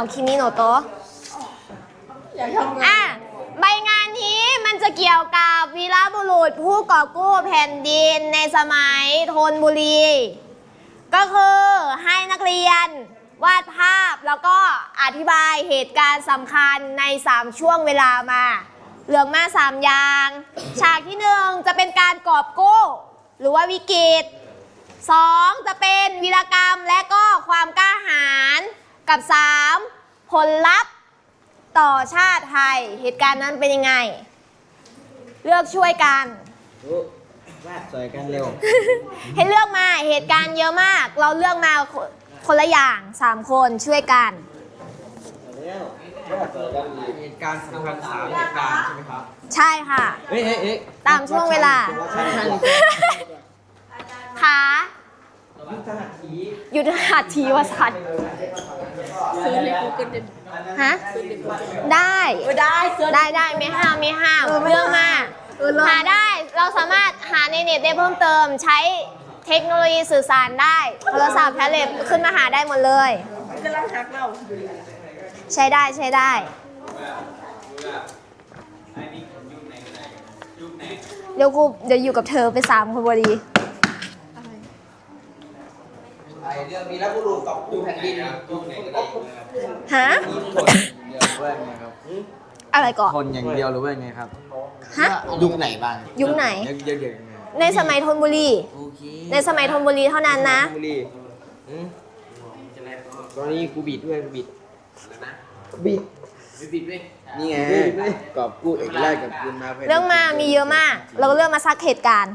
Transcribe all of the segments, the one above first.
เอาคิมิโนโตะอะใบงานนี้มันจะเกี่ยวกับวีรบุรุษผู้กอบกู้แผ่นดินในสมัยธนบุรี ก็คือให้นักเรียนวาดภาพแล้วก็อธิบายเหตุการณ์สำคัญใน 3 ช่วงเวลามาเรื่องมาสามอย่าง ฉากที่หนึ่งจะเป็นการกอบกู้ หรือว่าวิกฤตสองจะเป็นวีรกรรมและก็ความกล้าหาญ กับ 3 ผลลัพธ์ต่อชาติไทย เหตุการณ์นั้นเป็นยังไง เลือกช่วยกัน รู้วาดสวยกันเร็ว ให้เลือกมาเหตุการณ์เยอะมาก เราเลือกมาคนคนละอย่าง 3 คนช่วยกัน เร็ววาดสวยกันดีเหตุการณ์สำคัญสามเหตุการณ์ใช่ไหมครับ ใช่ค่ะเฮ้ยเฮ้ยเฮ้ยตามช่วงเวลา ใช่ใช่ขายุทธหัตถียุทธหัตถีวสัตว์ ซื้อใน Google ฮะได้ได้เสื้อได้ได้ไม่ห้ามไม่ห้ามเรื่องมาก เออเลิศหาได้เราสามารถหาในเน็ตได้เพิ่มเติม ใช้เทคโนโลยีสื่อสารได้ โทรศัพท์แท็บเล็ตขึ้นมาหาได้หมดเลย กำลังหักเราใช้ได้ใช้ได้ เดี๋ยวกูเดี๋ยวอยู่กับเธอไปสามคนพอดี ไอเรื่องวีรบุรุษกับกูแผ่นดินฮะทนอย่างเดียวหรือว่าไงครับอะไรก่อนทนอย่างเดียวหรือว่าไงครับฮะยุคไหนบ้างยุคไหนเดี๋ยวเดี๋ยวเดี๋ยวยังไงในสมัยธนบุรีโอเคในสมัยธนบุรีเท่านั้นนะบุรีอืมตอนนี้กูบิดด้วยกูบิดบิดบิดด้วยนี่ไงกอบกู้เอกราชกับคุณมาเรื่องมามีเยอะมาก เราก็เลือกมาสักเหตุการณ์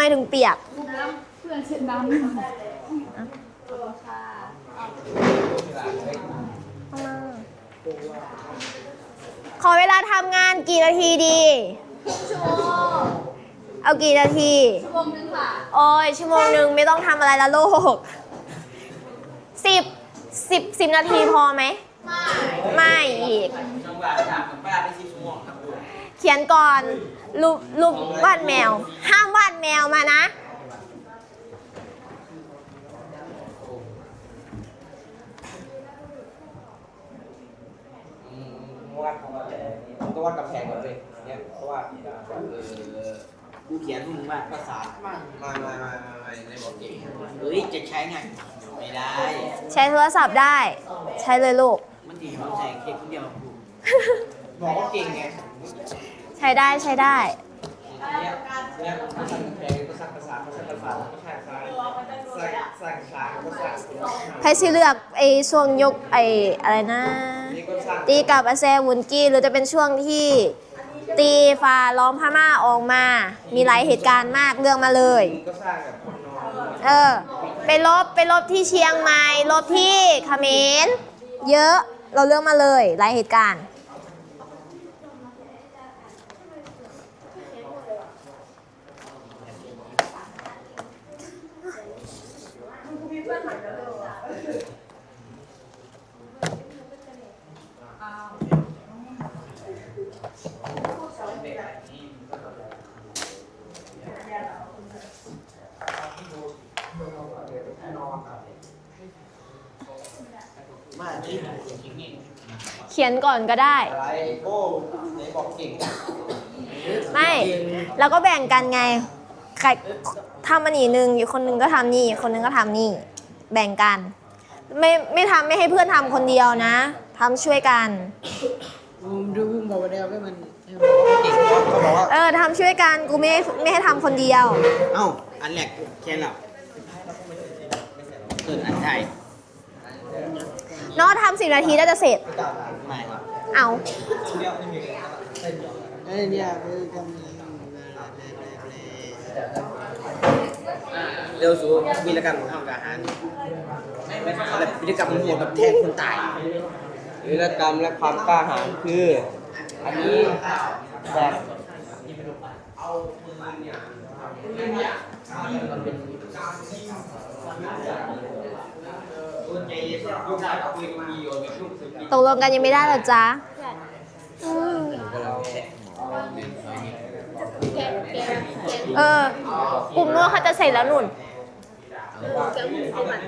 ไมถึงเปียกขอเวลาทำงานกี่นาทีดีเอากี่นาที ชั่วโมงนึงค่ะ โอ้ยชั่วโมงนึงไม่ต้องทำอะไรละลูกสิบสิบสิบนาทีพอไหม ไม่ ไม่อีก จังหวะถามกับป้าได้สิบชั่วโมงครับดูเขียนก่อนรูปรูปวาดแมว ห้ามวาด แมวมานะวาดของเราแต่ต้องวาดกำแพงก่อนเลยเนี่ยเพราะว่าเออกูเขียนพวกมึงวาดภาษามามามามามาในบอกเก่งเฮ้ยจะใช้ไงไม่ได้ ใช้โทรศัพท์ได้ ใช้เลยลูก มันดีมันแจกเด็กคนเดียวกูบอกว่าเก่งไงใช้ได้ใช้ได้เนี่ย เนี่ยภาษาแพงก็สร้างภาษาภาษาภาษาก็สร้างซ้ายสร้างสร้างช้าก็สร้างไพสิเลือกไอ้ช่วงยกไอ้อะไรนะ ตีกับอาแซวุนกี้หรือจะเป็นช่วงที่ตีฟาล้อมพม่าออกมา มีหลายเหตุการณ์มากเรื่องมาเลย เออ ไปลบไปลบที่เชียงใหม่ลบที่เขมรเยอะเราเลือกมาเลยหลายเหตุการณ์ เขียนก่อนก็ได้ อะไรโอ้ไหนบอกเก่งไม่ แล้วก็แบ่งกันไง ใครทำอันนี้หนึ่งอยู่คนหนึ่งก็ทำนี่ คนหนึ่งก็ทำนี่ แบ่งกัน ไม่ไม่ทำไม่ให้เพื่อนทำคนเดียวนะทำช่วยกัน ดูพุ่งบอกว่าเดียวก็มันเก่งเขาบอกว่า เออทำช่วยกันกูไม่ให้ไม่ให้ทำคนเดียว เอ้า อันแรกแค่หลับเกิดอันไทยเนาะทำสิบนาทีน่าจะเสร็จ ไม่ครับเอาไอ้เนี่ยคือกำลังเร็วสูวีรกรรมของทางการอาหารไม่ไม่อะไรวิธีกรรมมันโหดแบบแทงคนตายวิธีกรรมและความกล้าหาญคือ อันนี้แบบ ตกลงกันยังไม่ได้เหรอจ๊ะอืมเออ กลุ่มนวดเขาจะเสร็จแล้วนุ่นแกะหมูเอามัน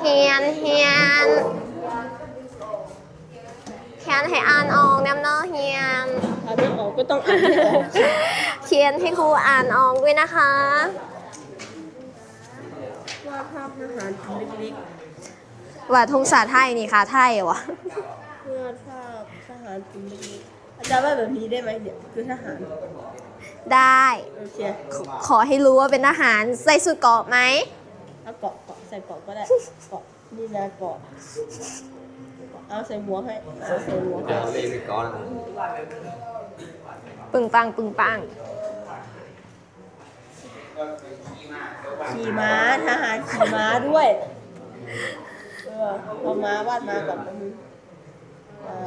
เฮียนเฮียนเฮียนให้อ่านออกน้ำเนาะเฮียน ถ้าไม่ออกก็ต้องอ่านให้ออก เขียนให้ครูอ่านออกด้วยนะคะ วาดภาพทหารเล็กว่าทงศาสตร์ไทยนี่ค่ะไทยวะๆวาดภาพทหารเล็กๆอาจารย์ว่าแบบนี้ได้ไหมเนี่ยคือทหารได้โอเคขอขอให้รู้ว่าเป็นทหารใส่สุดเกราะไหม เอาเกาะเกาะใส่เกาะก็ได้เกาะนี่นะเกาะเอาใส่หัวให้เอาใส่หัวให้เล่นไปก่อน ปึงปังปึงปังขี่ม้าทหารขี่ม้าด้วย เออเอาม้าวาดม้าก่อนแป๊บนึงม้า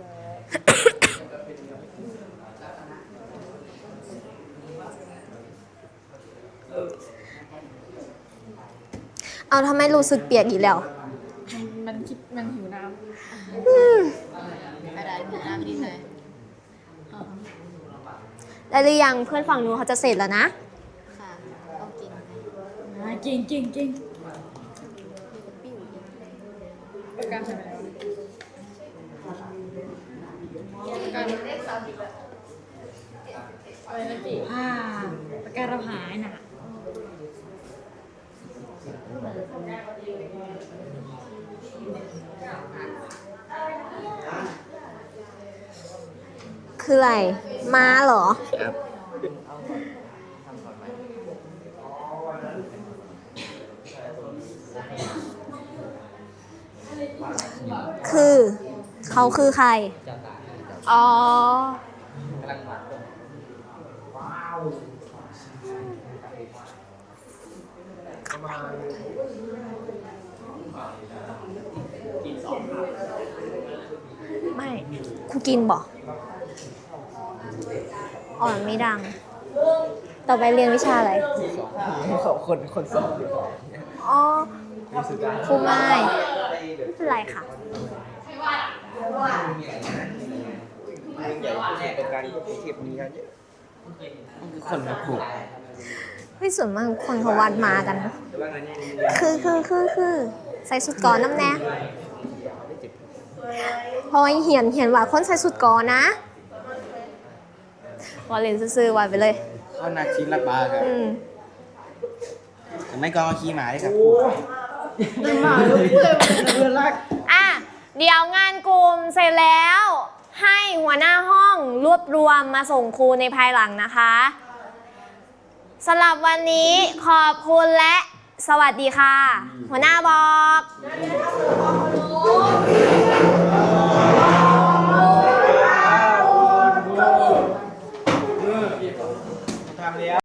ม้าเอาทำไมรู้สึกเปียกอีกแล้ว มันคิดมันหิวน้ อืมำอะไรหิวน้ำนิดหน่อย ได้หรือยังเพื่อนฝั่งนู้นเขาจะเสร็จแล้วนะ ค่ะต้องกินไหมอ่าเก่งเก่งเก่งประกันทำอะไรประกันอะไรนะจีอ่าประกันเราหายน่ะคืออะไร ม้าเหรอ ครับ คือ เขาคือใคร อ๋อกำลังหมักไม่ครูกินบอก อ่อนไม่ดัง ต่อไปเรียนวิชาอะไรเขาคนคนสอบอ๋อครูไม่ไม่เป็นไรค่ะ เป็นการเก็บนี้กันเยอะคนมาผูกเฮ้ยส่วนมากคนเขาวัดมากันแต่ว่าอันนี้คือคือคือคือใส่สุดก่อนน้ำแน่เพราะว่าเหียนเหียนว่าคนใส่สุดก่อนนะ วอลเลนซื่อๆวันไปเลย เขานักชิมรักบาครับอืมแต่ไม่ก็เอาขี้หมาได้ครับอะเดี๋ยวงานกลุ่มเสร็จแล้ว ให้หัวหน้าห้องรวบรวมมาส่งครูในภายหลังนะคะสำหรับวันนี้ขอบคุณและสวัสดีค่ะ หัวหน้าบอก